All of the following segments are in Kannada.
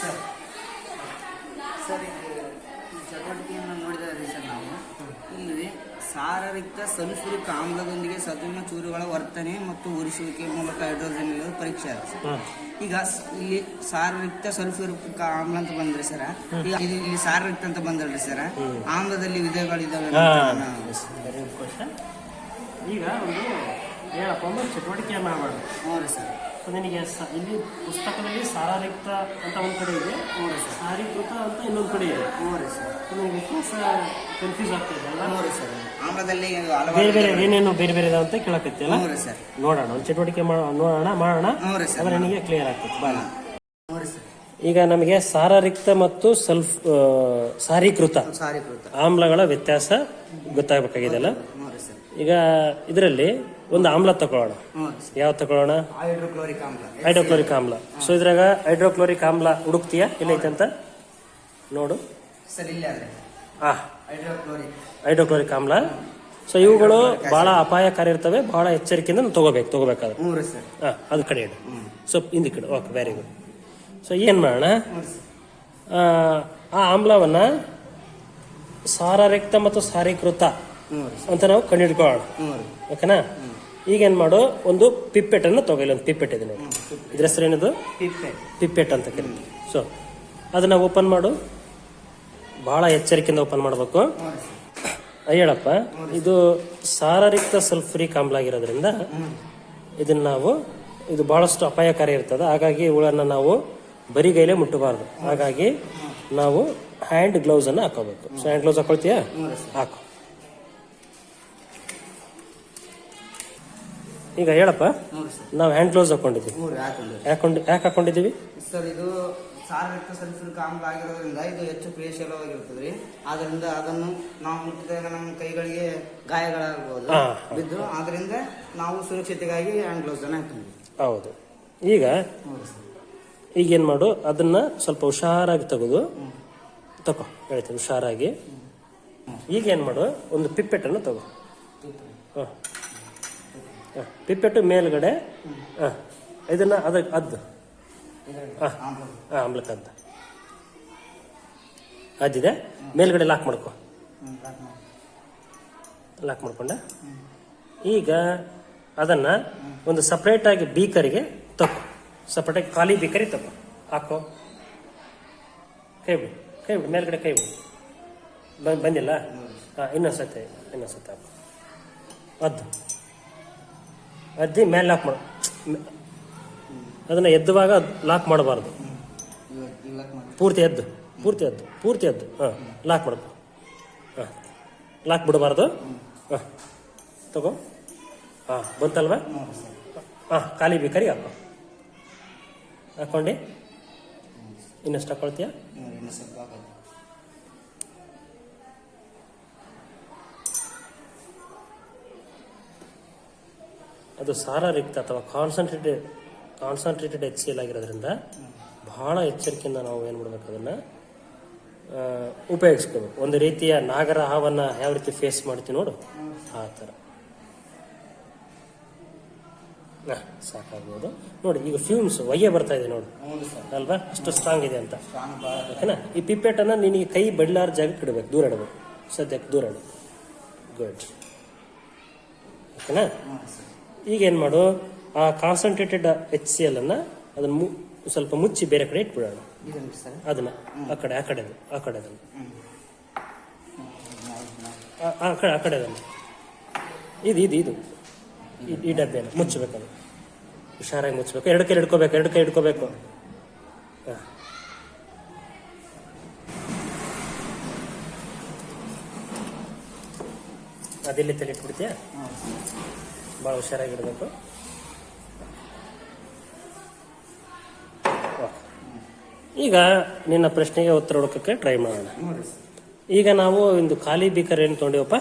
ಸರ್ ಸರ್ ಈ ಚಟುವಟಿಕೆಯನ್ನು ನೋಡಿದರೆ ಸರ್ ನಾವು. ಇಲ್ಲಿ ಸಾರರಿಕ್ತ ಸಲ್ಫ್ಯೂರಿಕ್ ಆಮ್ಲದೊಂದಿಗೆ ಸತುವಿನ ಚೂರುಗಳ ವರ್ತನೆ ಮತ್ತು ಉರಿಸುವಿಕೆ ಮೂಲಕ ಹೈಡ್ರೋಜನ್ ಇಲ್ಲದ ಪರೀಕ್ಷೆ ಆಗುತ್ತೆ. ಈಗ ಇಲ್ಲಿ ಸಾರರಿಕ್ತ ಸಲ್ಫ್ಯೂರಿಕ್ ಆಮ್ಲ ಅಂತ ಬಂದ್ರೆ ಸರ್ ಈಗ ಇದು ಇಲ್ಲಿ ಸಾರರಿಕ್ತ ಅಂತ ಬಂದಲ್ರಿ ಸರ್. ಆಮ್ಲದಲ್ಲಿ ವಿಧಗಳಿದಾವೆ ಈಗ ಒಂದು ಹೇಳಪ್ಪ ಒಂದು ಚಟುವಟಿಕೆಯನ್ನು ಮಾಡೋಣ ಹ್ಞೂ ರೀ ಸರ್. ಸೊ ನಿನಗೆ ಸ ಇಲ್ಲಿ ಪುಸ್ತಕದಲ್ಲಿ ಸಾರಾರಿಕ್ತ ಅಂತ ಒಂದು ಕಡೆ ಇದೆ. ನೋಡಿ ಸರ್. ಸಾರೀಕೃತ ಅಂತ ಇನ್ನೊಂದು ಕಡೆ ಇದೆ. ನೋಡಿ ಸರ್. ನಿಮಗೆ ನಿನಗೆ ವ್ಯತ್ಯಾಸ ಕನ್ಫ್ಯೂಸ್ ಆಗ್ತಿದೆ ಅಲ್ಲ ನೋಡಿ ಸರ್. ಆಮ್ಲದಲ್ಲಿ ಬೇರೆ ಬೇರೆ ಏನೇನು ಬೇರೆ ಬೇರೆ ಅಂತ ಕೇಳಕತ್ತೆ ಅಲ್ಲ ನೋಡಿ ಸರ್. ನೋಡೋಣ ಒಂದು ಚಟುವಟಿಕೆ ಮಾಡೋಣ ನೋಡೋಣ ಮಾಡೋಣ. ನೋಡಿ ಸರ್. ನಿನಗೆ ಕ್ಲಿಯರ್ ಆಗ್ತದೆ. ಬಾಳ ನೋಡಿ ಸರ್. ಈಗ ನಮಗೆ ಸಾರಾರಿಕ್ತ ಮತ್ತು ಸಲ್ಫ್ ಸಾರೀಕೃತ ಸಾರೀಕೃತ ಸಾರಿ ಕೃತ ಆಮ್ಲಗಳ ವ್ಯತ್ಯಾಸ ಗೊತ್ತಾಗಬೇಕಾಗಿದೆ ಅಲ್ಲ ಸರ್. ಈಗ ಇದರಲ್ಲಿ ಒಂದು ಆಮ್ಲ ತಗೊಳ್ಳೋಣ. ಯಾವ ತಗೊಳ್ಳೋಣ? ಹೈಡ್ರೋಕ್ಲೋರಿಕ್ ಆಮ್ಲ. ಹೈಡ್ರೋಕ್ಲೋರಿಕ್ ಆಮ್ಲ. ಸೊ ಇದ್ರಾಗ ಹೈಡ್ರೋಕ್ಲೋರಿಕ್ ಆಮ್ಲ ಹುಡುಕ್ತೀಯಾ? ಎಲ್ಲೈತೆ ಅಂತ ನೋಡು ಹೈಡ್ರೋಕ್ಲೋರಿಕ್. ಆಮ್ಲ. ಸೊ ಇವುಗಳು ಬಹಳ ಅಪಾಯಕಾರಿ ಇರ್ತವೆ. ಬಹಳ ಎಚ್ಚರಿಕೆಯಿಂದ ತಗೋಬೇಕು ತಗೋಬೇಕಾದ್ರೆ. ಅದ್ ಸರ್. ಹಾ ಅದು ಕಡೆ ಇಡು. ಸೊ ಹಿಂದಿ ಕಡೆ. ಓಕೆ ವೆರಿ ಗುಡ್ ಸೊ ಏನು ಮಾಡೋಣ? ಆ, ಆಮ್ಲವನ್ನು ಸಾರರಿಕ್ತ ಮತ್ತು ಸಾರೀಕೃತ ಅಂತ ನಾವು ಕಂಡುಹಿಡ್ಕೊಳ್ಳೋಣ. ಹ್ಞೂ. ರೀ ಏನು ಈಗೇನು ಮಾಡು ಒಂದು ಪಿಪ್ಪೆಟನ್ನು ತಗೋ ಒಂದು ಪಿಪ್ಪೆಟ್ ಇದೆ ನೋಡಿ. ಇದ್ರ ಹೆಸರು ಏನದು? ಪಿಪ್ಪೆ ಪಿಪ್ಪೆಟ್ ಅಂತ ಕರೀತೀವಿ ಸೊ ಅದನ್ನ ಓಪನ್ ಮಾಡು. ಬಹಳ ಎಚ್ಚರಿಕೆಯಿಂದ ಓಪನ್ ಮಾಡಬೇಕು. ಹೇಳಪ್ಪ ಇದು ಸಾರರಿಕ್ತ ಸಲ್ಫ್ರಿ ಕಾಮ್ಲ ಆಗಿರೋದ್ರಿಂದ ಇದನ್ನ ನಾವು ಇದು ಬಹಳಷ್ಟು ಅಪಾಯಕಾರಿ ಇರ್ತದೆ. ಹಾಗಾಗಿ ಇವುಗಳನ್ನ ನಾವು ಬರಿಗೈಲೇ ಮುಟ್ಟಬಾರ್ದು. ಹಾಗಾಗಿ ನಾವು ಹ್ಯಾಂಡ್ ಗ್ಲೌಸ್ ಅನ್ನ ಹಾಕೋಬೇಕು. ಸೊ ಹ್ಯಾಂಡ್ ಗ್ಲೌಸ್ ಹಾಕೊಳ್ತೀಯಾ? ಹಾಕು. ಈಗ ಹೇಳಪ್ಪ. ನಾವು ಹ್ಯಾಂಡ್ ಗ್ಲೌಸ್ ಹಾಕೊಂಡಿದ್ದೀವಿ ಹ್ಞೂ ರೀ ಹಾಕೊಂಡು ಯಾಕೊಂಡು ಯಾಕೆ ಹಾಕೊಂಡಿದ್ದೀವಿ? ಸರ್ ಇದು ಸಾರಯುಕ್ತ ಸಲ್ಫ್ಯೂರಿಕ್ ಆಮ್ಲ ಆಗಿರೋದ್ರಿಂದ ಇದು ಹೆಚ್ಚು ಕ್ರಿಯಾಶೀಲವಾಗಿರ್ತದೆ ರೀ ಆದ್ರಿಂದ ಅದನ್ನು ನಾವು ಮುಟ್ಟಿದಾಗ ನಮ್ಮ ಕೈಗಳಿಗೆ ಗಾಯಗಳಾಗಬಹುದು ಬಿದ್ದು ಆದ್ರಿಂದ ನಾವು ಸುರಕ್ಷತೆಗಾಗಿ ಹ್ಯಾಂಡ್ ಗ್ಲೌಸ್ ಅನ್ನ ಹಾಕೊಂಡಿದ್ವಿ. ಹೌದು. ಈಗ ಈಗ ಏನ್ ಮಾಡು ಅದನ್ನ ಸ್ವಲ್ಪ ಹುಷಾರಾಗಿ ತೆಗೆದು. ತಗೋ ಹೇಳ್ತೀನಿ ಹುಷಾರಾಗಿ. ಈಗೇನು ಮಾಡು ಒಂದು ಪಿಪ್ಪೆಟ್ಟನ್ನು ತಗೋ. ಹಾಂ. ಪಿಪ್ಪೆಟ್ಟು ಮೇಲ್ಗಡೆ, ಹಾಂ, ಇದನ್ನ ಅದಕ್ಕೆ ಅದ್ದು ಹಾಂ ಹಾಂ ಆಮ್ಲಕ್ಕಂತ ಅದ್ದಿದೆ ಮೇಲ್ಗಡೆ ಲಾಕ್ ಮಾಡ್ಕೊ. ಲಾಕ್ ಮಾಡಿ. ಲಾಕ್ ಮಾಡ್ಕೊಂಡ. ಈಗ ಅದನ್ನ ಒಂದು ಸಪ್ರೇಟ್ ಆಗಿ ಬೀಕರಿಗೆ ತಗೋ ಸಪ್ರೇಟ್ ಆಗಿ ಖಾಲಿ ಬೀಕರಿಗೆ ತಗೋ ಹಾಕೋ. ಕೈ ಬಿಡು ಕೈ ಬಿಡು ಮೇಲ್ಗಡೆ ಕೈ ಬಿಡು ಬಂದ್ ಬಂದಿಲ್ಲ? ಹಾಂ, ಇನ್ನೊಂದ್ಸತಿ ಇನ್ನೊಂದ್ಸತಿ ಹಾಕು. ಅದ್ದು ಅದ್ದಿ ಮೇಲೆ ಲಾಕ್ ಮಾಡು. ಅದನ್ನ ಎದ್ದುವಾಗ ಲಾಕ್ ಮಾಡಬಾರ್ದು. ಮಾಡಿ ಪೂರ್ತಿ ಎದ್ದು ಪೂರ್ತಿ ಎದ್ದು ಪೂರ್ತಿ ಎದ್ದು. ಹಾಂ ಲಾಕ್ ಮಾಡಬೇಕು ಹಾಂ ಲಾಕ್ ಬಿಡಬಾರ್ದು. ಹಾಂ, ತಗೋ. ಹಾಂ, ಬಂತಲ್ವಾ? ಹಾಂ, ಖಾಲಿ ಬೇಕಾರಿ ಹಾಕೋ ಹಾಕ್ಕೊಂಡು ಇನ್ನಷ್ಟು ಹಾಕೊಳ್ತೀಯ? ಹ್ಞೂ ಸಾರ ರಿಕ್ತ ಅದು ಅಥವಾ concentrated concentrated H C L ಆಗಿರೋದ್ರಿಂದ ಬಹಳ ಎಚ್ಚರಿಕೆಯಿಂದ ನಾವು ಏನು ಮಾಡಬೇಕು ಅದನ್ನು ಉಪಯೋಗಿಸ್ಕೋಬೇಕು. ಒಂದು ರೀತಿಯ ನಾಗರ ಹಾವನ್ನು ಯಾವ ರೀತಿ ಫೇಸ್ ಮಾಡ್ತೀವಿ ನೋಡು. ಆ ಥರ. ಸಾಕಾಗ್ಬೋದು. ನೋಡಿ ಈಗ ಫ್ಯೂಮ್ಸ್ ವಯ್ಯ ಬರ್ತಾ ಇದೆ ನೋಡು. ಅಲ್ವಾ? ಅಷ್ಟು ಸ್ಟ್ರಾಂಗ್ ಇದೆ ಅಂತ. ಓಕೆನಾ? ಈ ಪಿಪೇಟನ್ನು ನಿನಗೆ ಕೈ ಬಡ್ಲಾರ ಜಾಗಕ್ಕೆ ಇಡಬೇಕು ದೂರ ಇಡಬೇಕು. ಸದ್ಯಕ್ಕೆ ದೂರ ಇಡು. ಗುಡ್ ಓಕೆನಾ? ಈಗ ಏನು ಮಾಡು? ಆ ಕಾನ್ಸಂಟ್ರೇಟೆಡ್ ಎಚ್ ಸಿ ಎಲ್ ಅನ್ನ ಅದನ್ನ ಸ್ವಲ್ಪ ಮುಚ್ಚಿ ಬೇರೆ ಕಡೆ ಇಟ್ಬಿಡೋಣ. ಅದನ್ನ ಆ ಕಡೆ ಆ ಕಡೆ ಆ ಕಡೆ ಅದನ್ನ ಆ- ಕಡೆ ಆ ಕಡೆ ಅದನ್ನ ಇದು ಇದು ಇದು. ಈ- ಡಬ್ಬಿಯನ್ನು ಮುಚ್ಚಬೇಕು ಅದು ಹುಷಾರಾಗಿ ಮುಚ್ಚಬೇಕು. ಎರಡು ಕೈ ಇಡ್ಕೋಬೇಕು ಎರಡು ಕೈ ಹಿಡ್ಕೋಬೇಕು. ಹಾಂ. ಅದೆಲ್ಲಿ ತಲೆ ಇಟ್ಬಿಡ್ತೀಯಾ? ಭಾಳ ಹುಷಾರಾಗಿಡಬೇಕು ಈಗ ನಿನ್ನ ಪ್ರಶ್ನೆಗೆ ಉತ್ತರ ಹುಡುಕಕ್ಕೆ ಟ್ರೈ ಮಾಡೋಣ. ಈಗ ನಾವು ಒಂದು ಖಾಲಿ ಬೀಕರ್ ಏನು ತೊಗೊಂಡಿವಪ್ಪ?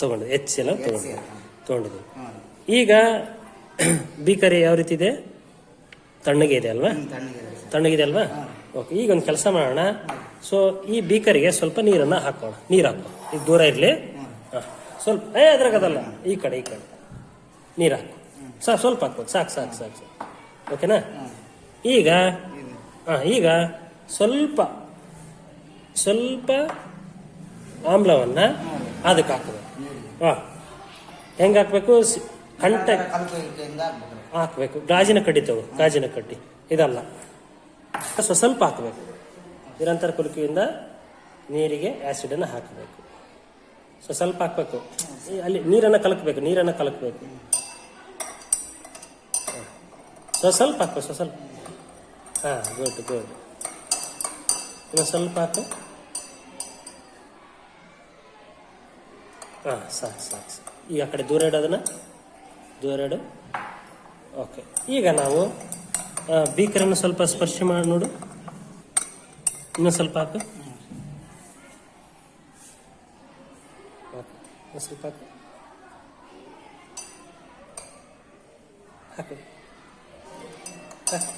ತಗೊಂಡು ಎಚ್ ಎಲ್ಲ ತಗೊಂಡು ರೀ ಈಗ ಬೀಕರ್ ಯಾವ ರೀತಿ ಇದೆ? ತಣ್ಣಗೆ ಇದೆ ಅಲ್ವಾ? ತಣ್ಣಗಿದೆ ಅಲ್ವಾ? ಓಕೆ ಈಗ ಒಂದು ಕೆಲಸ ಮಾಡೋಣ. ಸೊ ಈ ಬೀಕರಿಗೆ ಸ್ವಲ್ಪ ನೀರನ್ನ ಹಾಕೋಣ. ನೀರು ಹಾಕೋ. ಈಗ ದೂರ ಇರಲಿ. ಸ್ವಲ್ಪ ಏ ಅದ್ರಾಗದಲ್ಲ ಈ ಕಡೆ ಈ ಕಡೆ. ನೀರು ಹಾಕು. ಸಾಕು ಸ್ವಲ್ಪ ಹಾಕ್ಬೋದು ಸಾಕು ಸಾಕು ಸಾಕು ಸಾಕು. ಓಕೆನಾ ಈಗ ಹಾಂ ಈಗ ಸ್ವಲ್ಪ ಸ್ವಲ್ಪ ಆಮ್ಲವನ್ನ ಅದಕ್ಕೆ ಹಾಕಬೇಕು. ಹಾಂ. ಹೆಂಗೆ ಹಾಕ್ಬೇಕು? ಕಂಟ ಹಾಕ್ಬೇಕು. ಗಾಜಿನ ಕಡ್ಡಿ ತಗೋ ಗಾಜಿನ ಕಡ್ಡಿ. ಇದಲ್ಲ. ಸ್ವ ಸ್ವಲ್ಪ ಹಾಕಬೇಕು. ನಿರಂತರ ಕುಲುಕಿಯಿಂದ ನೀರಿಗೆ ಆ್ಯಸಿಡನ್ನು ಹಾಕಬೇಕು. ಸೊ ಸ್ವಲ್ಪ ಹಾಕಬೇಕು. ಅಲ್ಲಿ ನೀರನ್ನು ಕಲಕಬೇಕು ನೀರನ್ನು ಕಲಕಬೇಕು. ಸೊ ಸ್ವಲ್ಪ ಹಾಕು ಸೊ ಸ್ವಲ್ಪ ಹಾಂ ಗುಡ್ ಗುಡ್ ಇನ್ನು ಸ್ವಲ್ಪ ಹಾಕು ಹಾಂ, ಸಾಕು ಸಾಕು ಸಾಕು. ಈಗ ಆ ಕಡೆ ದೂರ ಇಡೋದನ್ನ ದೂರ ಇಡು. ಓಕೆ ಈಗ ನಾವು ಬೀಕರನ್ನು ಸ್ವಲ್ಪ ಸ್ಪರ್ಶ ಮಾಡಿ, ನೋಡು. ಇನ್ನೂ ಸ್ವಲ್ಪ ಹಾಕು ಸ್ವಲ್ಪ ಹಾಕು ಹಾಕು. ಹಾಕು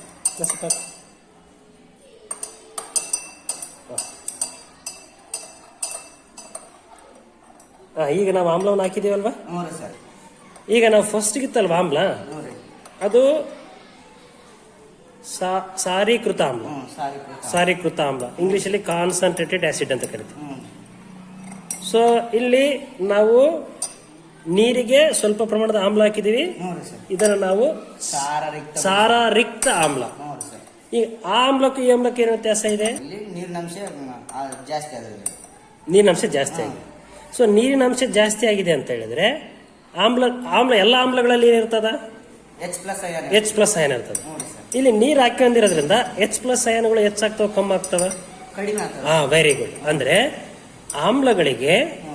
ಹಾಂ ಈಗ ನಾವು ಆಮ್ಲವನ್ನು ಹಾಕಿದ್ದೀವಲ್ವಾ? ಸರ್. ಈಗ ನಾವು ಫಸ್ಟ್ಗಿತ್ತಲ್ವ ಆಮ್ಲ? ಅದು ಸಾರೀಕೃತ ಆಮ್ಲ. ಸಾರೀಕೃತ ಆಮ್ಲ. ಇಂಗ್ಲೀಷಲ್ಲಿ ಕಾನ್ಸಂಟ್ರೇಟೆಡ್ ಆಸಿಡ್ ಅಂತ ಕರಿತೀವಿ ಸೊ ಇಲ್ಲಿ ನಾವು ನೀರಿಗೆ ಸ್ವಲ್ಪ ಪ್ರಮಾಣದ ಆಮ್ಲ ಹಾಕಿದೀವಿ ಇದನ್ನ ನಾವು ಸಾರರಿಕ್ತ ಸಾರಾರಿಕ್ತ ಆಮ್ಲ. ಸರ್ ಈ ಆಮ್ಲಕ್ಕೂ ಈ ಆಮ್ಲಕ್ಕೆ ಏನು ವ್ಯತ್ಯಾಸ ಇದೆ? ನೀರಿನಂಶ ಜಾಸ್ತಿ ಆಗಿದೆ ನೀರಿನಂಶ ನೀರಿನ ಜಾಸ್ತಿ ಆಗಿದೆ. ಸೊ ನೀರಿನ ಅಂಶ ಜಾಸ್ತಿ ಆಗಿದೆ ಅಂತ ಹೇಳಿದ್ರೆ ಆಮ್ಲ ಆಮ್ಲ ಎಲ್ಲ ಆಮ್ಲಗಳಲ್ಲಿ ಏನಿರ್ತದ ಎಚ್ ಪ್ಲಸ್ ಅಯ್ಯಾರ ಎಚ್ ಪ್ಲಸ್ ಅಯನ್ ಇರ್ತದೆ. ಸರ್. ಇಲ್ಲಿ ನೀರು ಹಾಕೊಂಡಿರೋದ್ರಿಂದ ಎಚ್ ಪ್ಲಸ್ ಅಯನ್ಗಳು ಹೆಚ್ಚಾಗ್ತಾವ ಕಮ್ಮಿ ಆಗ್ತಾವ? ಹಾ ವೆರಿ ಗುಡ್ ಅಂದ್ರೆ ಆಮ್ಲಗಳಿಗೆ ಸರ್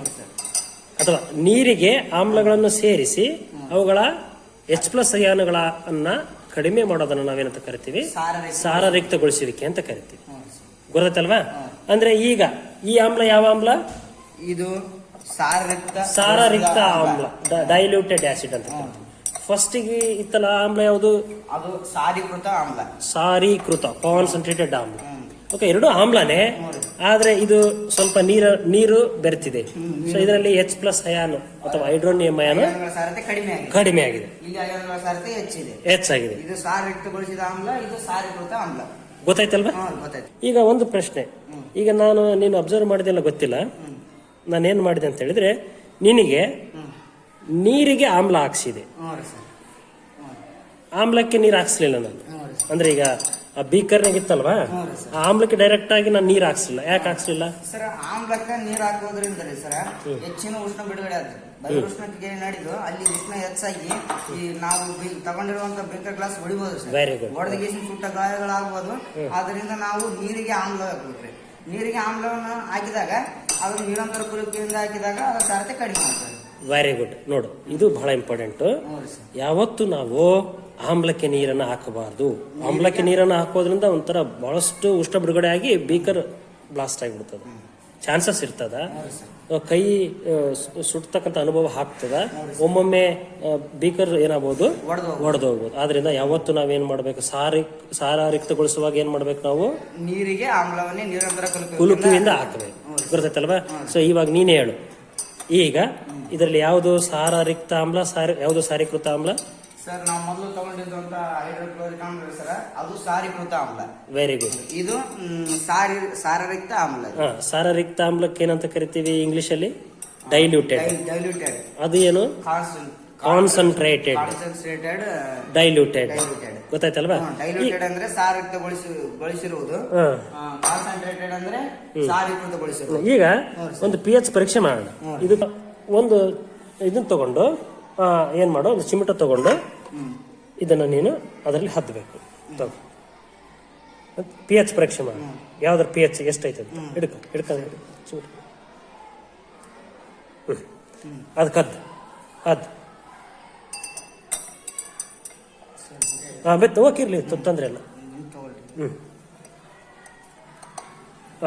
ಅಥವಾ ನೀರಿಗೆ ಆಮ್ಲಗಳನ್ನು ಸೇರಿಸಿ ಅವುಗಳ ಎಚ್ ಪ್ಲಸ್ ಅಯಾನುಗಳನ್ನ ಕಡಿಮೆ ಮಾಡೋದನ್ನ ನಾವೇನಂತ ಕರಿತೀವಿ? ಸಾರರಿಕ್ತ ಸಾರರಿಕ್ತಗೊಳಿಸುವಿಕೆ ಅಂತ ಕರಿತೀವಿ. ಗೊತ್ತಲ್ವಾ ಅಂದ್ರೆ ಈಗ ಈ ಆಮ್ಲ ಯಾವ ಆಮ್ಲ? ಇದು ಸಾರರಿಕ್ತ ಆಮ್ಲ. ಡೈಲ್ಯೂಟೆಡ್ ಆಸಿಡ್ ಅಂತ ಫಸ್ಟ್ ಫಸ್ಟಿಗೆ ಇತ್ತಲ್ಲ ಆಮ್ಲ ಯಾವುದು? ಅದು ಸಾರೀಕೃತ ಆಮ್ಲ. ಸಾರೀಕೃತ ಕಾನ್ಸಂಟ್ರೇಟೆಡ್ ಆಮ್ಲ. ಓಕೆ ಎರಡು ಆಮ್ಲನೇ ಆದರೆ ಇದು ಸ್ವಲ್ಪ ನೀರು ನೀರು ಬೆರೆತಿದೆ. ಸೊ ಇದರಲ್ಲಿ ಎಚ್ ಪ್ಲಸ್ ಅಯಾನು ಅಥವಾ ಹೈಡ್ರೋನಿಯಂ ಅಯಾನು ಕಡಿಮೆ ಆಗಿದೆ. ಹೆಚ್ಚಾಗಿದೆ. ಗೊತ್ತಾಯ್ತಲ್ವಾ? ಈಗ ಒಂದು ಪ್ರಶ್ನೆ. ಈಗ ನಾನು ನೀನು ಅಬ್ಸರ್ವ್ ಮಾಡಿದೆಲ್ಲ ಗೊತ್ತಿಲ್ಲ. ನಾನು ಏನ್ ಮಾಡಿದೆ ಅಂತ ಹೇಳಿದ್ರೆ ನಿನಗೆ ನೀರಿಗೆ ಆಮ್ಲ ಹಾಕ್ಸಿದೆ. ಆಮ್ಲಕ್ಕೆ ನೀರು ಹಾಕ್ಸ್ಲಿಲ್ಲ ನಾನು. ಅಂದ್ರೆ ಈಗ ಆ ಬೀಕರ್ನಾಗ ಇತ್ತಲ್ವಾ ಆ ಆಮ್ಲಕ್ಕೆ ಡೈರೆಕ್ಟ್ ಆಗಿ ನಾನು ನೀರು ಹಾಕ್ಸಿಲ್ಲ. ಯಾಕೆ ಹಾಕ್ಸಲಿಲ್ಲ ಸರ್ ಆಮ್ಲಕ್ಕ ನೀರ್ ಹಾಕೋದ್ರಿಂದ ರೀ ಸರ್ ಹೆಚ್ಚಿನ ಉಷ್ಣ ಬಿಡುಗಡೆ ಆದ್ರೆ ಬಯಲು ಉಷ್ಣಕ್ಕೆ ನಡೆದು ಅಲ್ಲಿ ಉಷ್ಣ ಹೆಚ್ಚಾಗಿ ಈ ನಾವು ಬಿ- ತಗೊಂಡಿರುವಂತ ಬೇಕರ್ ಗ್ಲಾಸ್ ಹೊಡಿಬೋದು ಸರ್. Very good. ಹೊಡೆದ ಸುಟ್ಟ ಗಾಯಗಳಾಗ್ಬೋದು. ಆದ್ರಿಂದ ನಾವು ನೀರಿಗೆ ಆಮ್ಲ ಹಾಕ್ಬೇಕ್ರಿ. ನೀರಿಗೆ ಆಮ್ಲವನ್ನು ಹಾಕಿದಾಗ ಅದನ್ನ ನಿರಂತರ ಕುಲುಕಿಯಿಂದ ಹಾಕಿದಾಗ ಅದರ ಸಾರತೆ ಕಡಿಮೆ ಆಗ್ತದೆ. ವೆರಿ ಗುಡ್ ನೋಡು ಇದು ಬಹಳ ಇಂಪಾರ್ಟೆಂಟು ಯಾವತ್ತು ನಾವು ಆಮ್ಲಕ್ಕೆ ನೀರನ್ನು ಹಾಕಬಾರ್ದು. ಆಮ್ಲಕ್ಕೆ ನೀರನ್ನು ಹಾಕೋದ್ರಿಂದ ಒಂಥರ ಬಹಳಷ್ಟು ಉಷ್ಣ ಬಿಡುಗಡೆ ಆಗಿ ಬೀಕರ್ ಬ್ಲಾಸ್ಟ್ ಆಗಿಬಿಡ್ತದೆ ಚಾನ್ಸಸ್ ಇರ್ತದ. ಕೈ ಸುಡ್ತಕ್ಕಂಥ ಅನುಭವ ಆಗ್ತದ. ಒಮ್ಮೊಮ್ಮೆ ಬೀಕರ್ ಏನಾಗ್ಬೋದು? ಒಡೆದು ಒಡೆದು ಹೋಗ್ಬೋದು ಆದ್ರಿಂದ ಯಾವತ್ತು ನಾವೇನ್ ಮಾಡ್ಬೇಕು? ಸಾರಿ ಸಾರಾರಿಕ್ತಗೊಳಿಸುವಾಗ ಏನ್ ಮಾಡ್ಬೇಕು ನಾವು? ನೀರಿಗೆ ಆಮ್ಲವನ್ನೇ ನಿರಂತರ ಕುಲುಕು ಕುಲುಕುವಿಂದ ಹಾಕಬೇಕು. ಗೊತ್ತಾಯ್ತಲ್ವಾ ಸೊ ಇವಾಗ ನೀನೇ ಹೇಳು. ಈಗ ಇದರಲ್ಲಿ ಯಾವುದು ಸಾರರಿಕ್ತ ಆಮ್ಲ ಸಾರಿ ಯಾವುದು ಸಾರೀಕೃತ ಆಮ್ಲ? ಸರ್ ನಾವು ಮೊದಲು ತಗೊಂಡಿದ್ದಂತ ಹೈಡ್ರೋಕ್ಲೋರಿಕ್ ಆಮ್ಲ ಸರ್ ಅದು ಸಾರೀಕೃತ ಆಮ್ಲ. ವೆರಿ ಗುಡ್ ಇದು ಸಾರಿ ಸಾರರಿಕ್ತ ಆಮ್ಲ ಹಾ ಸಾರರಿಕ್ತ ಆಮ್ಲಕ್ಕೆ ಏನಂತ ಕರಿತೀವಿ ಇಂಗ್ಲಿಷ್ ಅಲ್ಲಿ ಡೈಲ್ಯೂಟೆಡ್ ಡೈಲ್ಯೂಟೆಡ್ ಅದು ಏನು? ಕಾನ್ಸಂಟ್ರೇಟೆಡ್ ಕಾನ್ಸಂಟ್ರೇಟೆಡ್ ಡೈಲ್ಯೂಟೆಡ್ ಡೈಲ್ಯೂಟೆಡ್ ಗೊತ್ತಾಯ್ತಲ್ವಾ? ಡೈಲ್ಯೂಟೆಡ್ ಅಂದ್ರೆ ಸಾರಯುಕ್ತಗೊಳಿಸಿ ಗೊಳಿಸಿರುವುದು. ಕಾನ್ಸಂಟ್ರೇಟೆಡ್ ಅಂದ್ರೆ ಸಾರೀಕೃತಗೊಳಿಸಿರುವುದು ಈಗ ಒಂದು ಪಿ ಎಚ್ ಪರೀಕ್ಷೆ ಮಾಡೋಣ. ಇದು ಒಂದು ಇದನ್ನ ತಗೊಂಡು ಏನ್ ಮಾಡು ಒಂದು ಚಿಮಟ ತಗೊಂಡು ಇದನ್ನ ನೀನು ಅದರಲ್ಲಿ ಹದ್ದಬೇಕು ತಗೋ. ಪಿ ಎಚ್ ಪರೀಕ್ಷೆ ಮಾಡು. ಯಾವ್ದ್ರ ಪಿ ಎಚ್ ಎಷ್ಟೈತೆ ಅಂತ ಹಿಡ್ಕೊ ಹಿಡ್ಕ ಚಿಮಟ. ಅದಕ್ಕೆ ಹದ್ದು ಹಾಂ ಬೆತ್ತ ಹೋಗಿರ್ಲಿ ತೊಂದರೆ ಇಲ್ಲ. ಹ್ಞೂ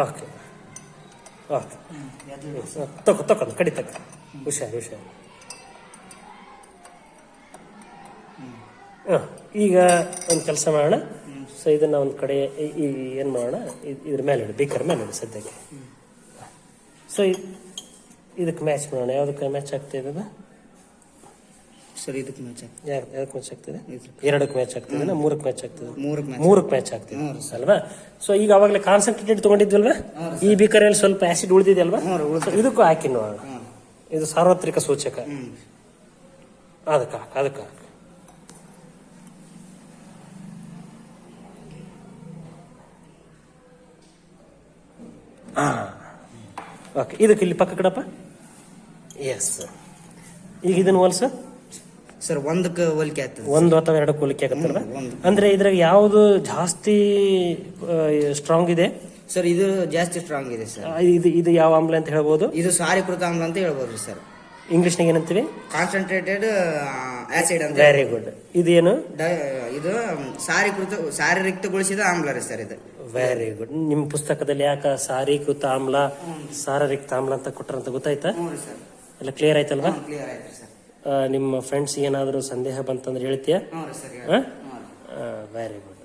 ಓಕೆ. ಓಕೆ. ತಗೋ ಕಡಿ ತಕ್ಕ ಹುಷಾರು ಹುಷಾರು. ಹಾಂ ಈಗ ಒಂದು ಕೆಲಸ ಮಾಡೋಣ. ಸೊ ಇದನ್ನ ಒಂದು ಕಡೆ ಈ- ಏನು ಮಾಡೋಣ? ಇದ್- ಇದ್ರ ಮೇಲೆ ಇಡು ಬೀಕರ್ ಮೇಲೆ ಇಡು ಸದ್ಯಕ್ಕೆ. ಸೊ ಇದಕ್ಕೆ ಮ್ಯಾಚ್ ಮಾಡೋಣ. ಯಾವುದಕ್ಕೆ ಮ್ಯಾಚ್ ಆಗ್ತಾ ಇದೆ ಸರ್ ಇದಕ್ಕೆ ಮ್ಯಾಚ್ ಯಾಕೆ ಮ್ಯಾಚ್ ಆಗ್ತದೆ. ಎರಡಕ್ಕೆ ಮ್ಯಾಚ್ ಆಗ್ತದೆ ಮೂರಕ್ಕೆ ಮ್ಯಾಚ್ ಆಗ್ತದೆ? ಮೂರಕ್ಕೆ ಮ್ಯಾಚ್ ಮೂರಕ್ಕೆ ಮ್ಯಾಚ್ ಆಗ್ತದೆ. ಅಲ್ವಾ? ಸೊ ಈಗ ಅವಾಗಲೇ ಕಾನ್ಸಂಟ್ರೇಟೆಡ್ ತಗೊಂಡಿದ್ವಲ್ವಾ? ಈ ಬೀಕರಲ್ಲಿ ಸ್ವಲ್ಪ ಆಸಿಡ್ ಉಳಿದಿದೆ ಅಲ್ವಾ? ಇದಕ್ಕೂ ಹಾಕಿ ನೋಡೋಣ. ಇದು ಸಾರ್ವತ್ರಿಕ ಸೂಚಕ. ಅದಕ್ಕೆ ಹಾಕು, ಅದಕ್ಕೆ ಹಾಕು. ಆ. ಓಕೆ ಇದಕ್ಕೆ ಇಲ್ಲಿ ಪಕ್ಕ ಕಡಪ್ಪ? ಎಸ್ ಈಗ ಇದನ್ನು ಹೋಲ್ಸ ಸರ್ ಒಂದಕ್ಕೆ ಹೋಲಿಕೆ ಆಗ್ತದೆ ಒಂದು ಅಥವಾ ಎರಡು ಹೋಲಿಕೆ ಆಗುತ್ತಲ್ಲ ಒಂದು. ಅಂದ್ರೆ ಇದ್ರಾಗ ಯಾವುದು ಜಾಸ್ತಿ ಸ್ಟ್ರಾಂಗ್ ಇದೆ? ಸರ್ ಇದು ಜಾಸ್ತಿ ಸ್ಟ್ರಾಂಗ್ ಇದೆ ಸರ್. ಆ, ಇದು ಇದು ಯಾವ ಆಮ್ಲ ಅಂತ ಹೇಳ್ಬೋದು? ಇದು ಸಾರೀಕೃತ ಆಮ್ಲ ಅಂತ ಹೇಳ್ಬೋದು ಸರ್. ಇಂಗ್ಲಿಷ್ನಾಗ ಏನಂತೀವಿ? ಕಾನ್ಸಂಟ್ರೇಟೆಡ್ ಆಸಿಡ್ ಅಂತ ವೆರಿ ಗುಡ್ ಇದೇನು ಏನು? ಇದು ಸಾರೀಕೃತ ಶಾರೀರಿಕ್ತಗೊಳಿಸಿದ ಆಮ್ಲ ರೀ ಸರ್ ಇದು. ವೆರಿ ಗುಡ್ ನಿಮ್ಮ ಪುಸ್ತಕದಲ್ಲಿ ಯಾಕ ಸಾರೀಕೃತ ಆಮ್ಲ ಸಾರರಿಕ್ತ ಆಮ್ಲ ಅಂತ ಕೊಟ್ಟರಂತ ಗೊತ್ತಾಯ್ತಾ? ಹ್ಞೂ ರೀ ಸರ್. ಎಲ್ಲ ಕ್ಲಿಯರ್ ಆಯ್ತಲ್ವಾ? ಕ್ಲಿಯರ್ ಆಯ್ತು ಸರ್. ನಿಮ್ಮ ಫ್ರೆಂಡ್ಸ್ ಏನಾದರೂ ಸಂದೇಹ ಬಂತಂದ್ರೆ ಹೇಳ್ತೀಯಾ? Very good